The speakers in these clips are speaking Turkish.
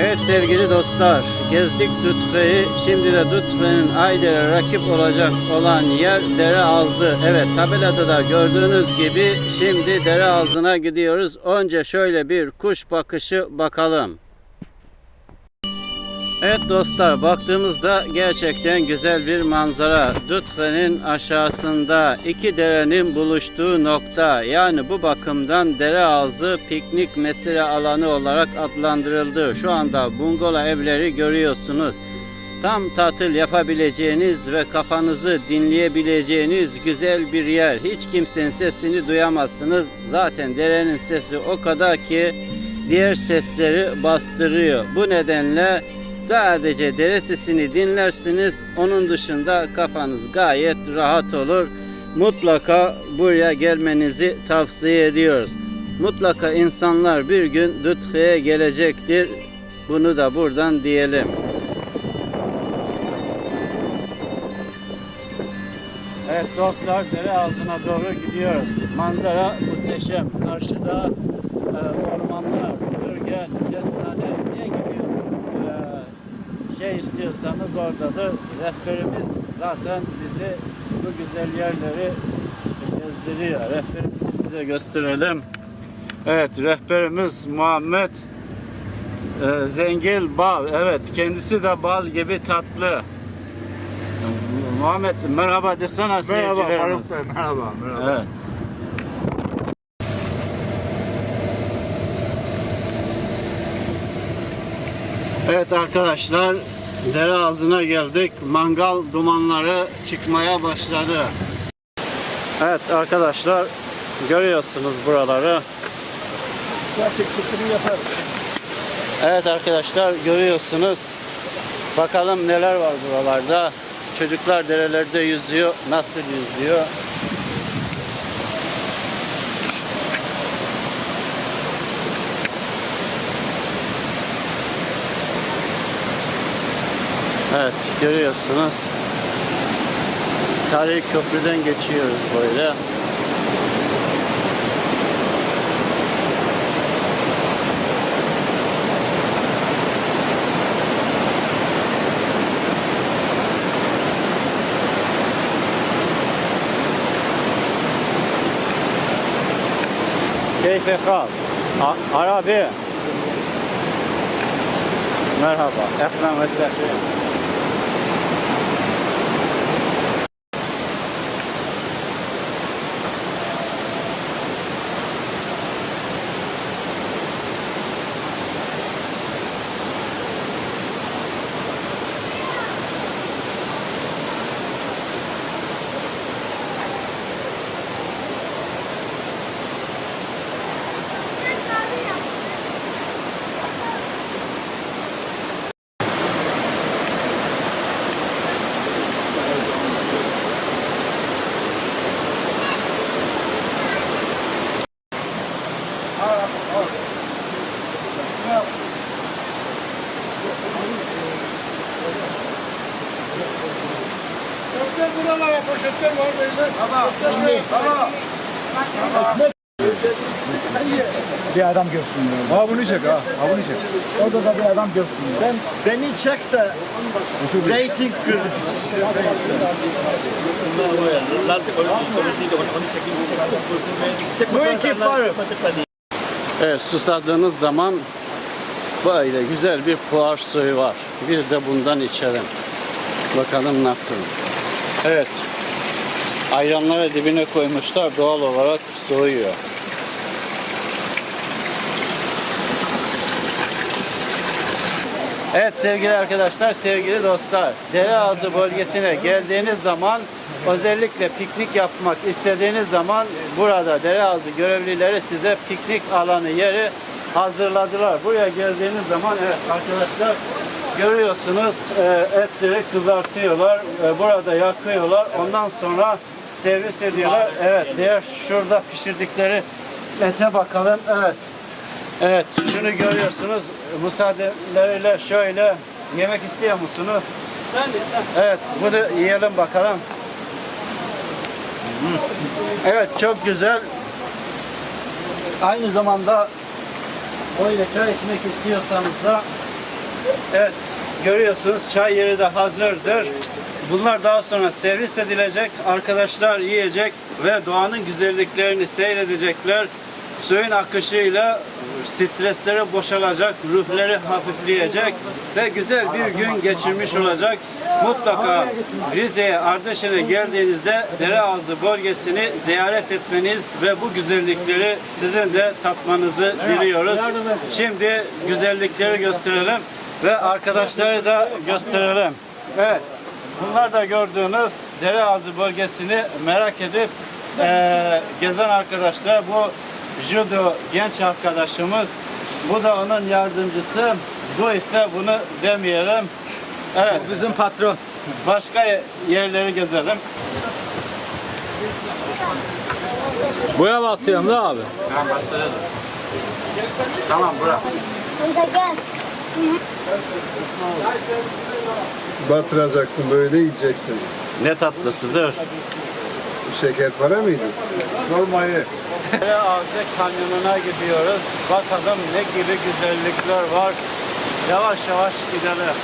Evet sevgili dostlar, gezdik Dutfe'yi. Şimdi de Dutfe'nin Ayder'e rakip olacak olan yer dere ağzı. Evet tabelada da gördüğünüz gibi şimdi dere ağzına gidiyoruz. Önce şöyle bir kuş bakışı bakalım. Evet dostlar baktığımızda gerçekten güzel bir manzara. Dutfe'nin aşağısında iki derenin buluştuğu nokta. Yani bu bakımdan dere ağzı piknik mesire alanı olarak adlandırıldı. Şu anda bungola evleri görüyorsunuz. Tam tatil yapabileceğiniz ve kafanızı dinleyebileceğiniz güzel bir yer. Hiç kimsenin sesini duyamazsınız. Zaten derenin sesi o kadar ki diğer sesleri bastırıyor. Bu nedenle Sadece dere sesini dinlersiniz. Onun dışında kafanız gayet rahat olur. Mutlaka buraya gelmenizi tavsiye ediyoruz. Mutlaka insanlar bir gün Dütke'ye gelecektir. Bunu da buradan diyelim. Evet dostlar dere ağzına doğru gidiyoruz. Manzara muhteşem. Karşıda e, ormanlar, bölge, kestane şey istiyorsanız oradadır. Rehberimiz zaten bizi bu güzel yerleri gezdiriyor. Rehberimizi size gösterelim. Evet rehberimiz Muhammed e, Zengil Bal. Evet kendisi de bal gibi tatlı. Muhammed merhaba desene Merhaba seyircilerimiz. Bey, merhaba. merhaba. Evet. Evet arkadaşlar dere ağzına geldik. Mangal dumanları çıkmaya başladı. Evet arkadaşlar görüyorsunuz buraları. Evet arkadaşlar görüyorsunuz. Bakalım neler var buralarda. Çocuklar derelerde yüzüyor. Nasıl yüzüyor? Evet görüyorsunuz. Tarihi köprüden geçiyoruz böyle. Keyfe kal. A- Arabi. Merhaba. Ehlen ve sehlen. Poşetler buralara, poşetler var beyler. Tamam. Tamam. Bir adam görsün ya. Ha bunu çek ha. Ha bunu çek. Orada da bir adam görsün. Sen beni çek de rating kır. Bu iki Faruk. Evet susadığınız zaman böyle güzel bir puar suyu var. Bir de bundan içelim. Bakalım nasıl. Evet. Ayranları dibine koymuşlar. Doğal olarak soğuyor. Evet sevgili arkadaşlar, sevgili dostlar. Dereağzı bölgesine geldiğiniz zaman özellikle piknik yapmak istediğiniz zaman burada Dereağzı görevlileri size piknik alanı yeri hazırladılar. Buraya geldiğiniz zaman evet arkadaşlar görüyorsunuz e, etleri kızartıyorlar. e, burada yakıyorlar. Ondan sonra servis ediyorlar. Evet diğer şurada pişirdikleri ete bakalım. Evet. Evet, şunu görüyorsunuz. Müsaadeleriyle şöyle yemek istiyor musunuz? Evet, bunu yiyelim bakalım. Evet, çok güzel. Aynı zamanda öyle çay içmek istiyorsanız da Evet, görüyorsunuz çay yeri de hazırdır. Bunlar daha sonra servis edilecek. Arkadaşlar yiyecek ve doğanın güzelliklerini seyredecekler. Suyun akışıyla stresleri boşalacak, ruhları hafifleyecek ve güzel bir gün geçirmiş olacak. Mutlaka Rize'ye, Ardeşen'e geldiğinizde Dereağızı bölgesini ziyaret etmeniz ve bu güzellikleri sizin de tatmanızı diliyoruz. Şimdi güzellikleri gösterelim ve arkadaşları da gösterelim. Evet. Bunlar da gördüğünüz Dereağızı bölgesini merak edip eee, gezen arkadaşlar bu judo genç arkadaşımız. Bu da onun yardımcısı. Bu ise bunu demeyelim. Evet. Bizim patron. Başka yerleri gezelim. Buraya basıyorum da abi. Tamam başlayalım. Tamam bırak. Burada gel. Batıracaksın böyle yiyeceksin. Ne tatlısıdır. Şeker para mıydı? Sormayı. Ağzı kanyonuna gidiyoruz. Bakalım ne gibi güzellikler var. Yavaş yavaş gidelim.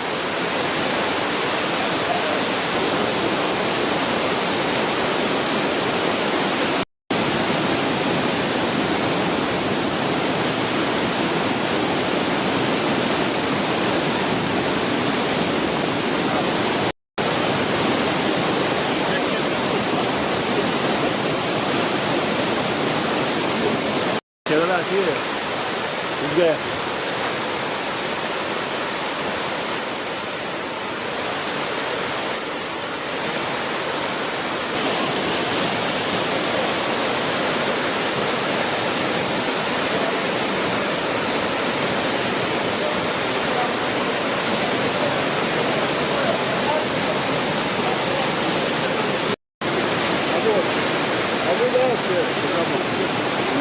写了那句对不对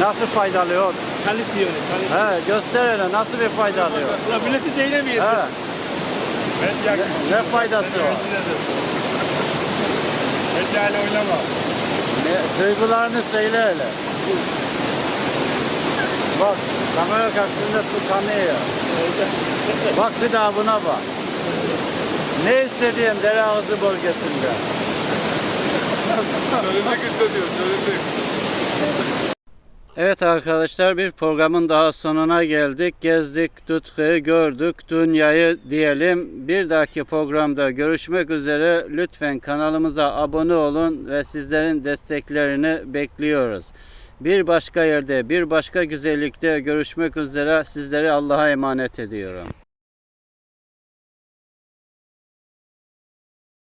Nasıl faydalıyor? Kalit diyor. Kalit. He, göster hele nasıl bir fayda alıyor? Sıra milleti değinemiyor. He, Ben yakın. ne faydası var? Ben yani oynama. Ne, duygularını söyle hele. Bak, kamera karşısında tutanıyor. Bak bir daha buna bak. Ne hissediyorsun Dereağızı bölgesinde? Söylemek istediyor. Söylemek. Evet arkadaşlar bir programın daha sonuna geldik. Gezdik, tutkuyu gördük, dünyayı diyelim. Bir dahaki programda görüşmek üzere. Lütfen kanalımıza abone olun ve sizlerin desteklerini bekliyoruz. Bir başka yerde, bir başka güzellikte görüşmek üzere. Sizleri Allah'a emanet ediyorum.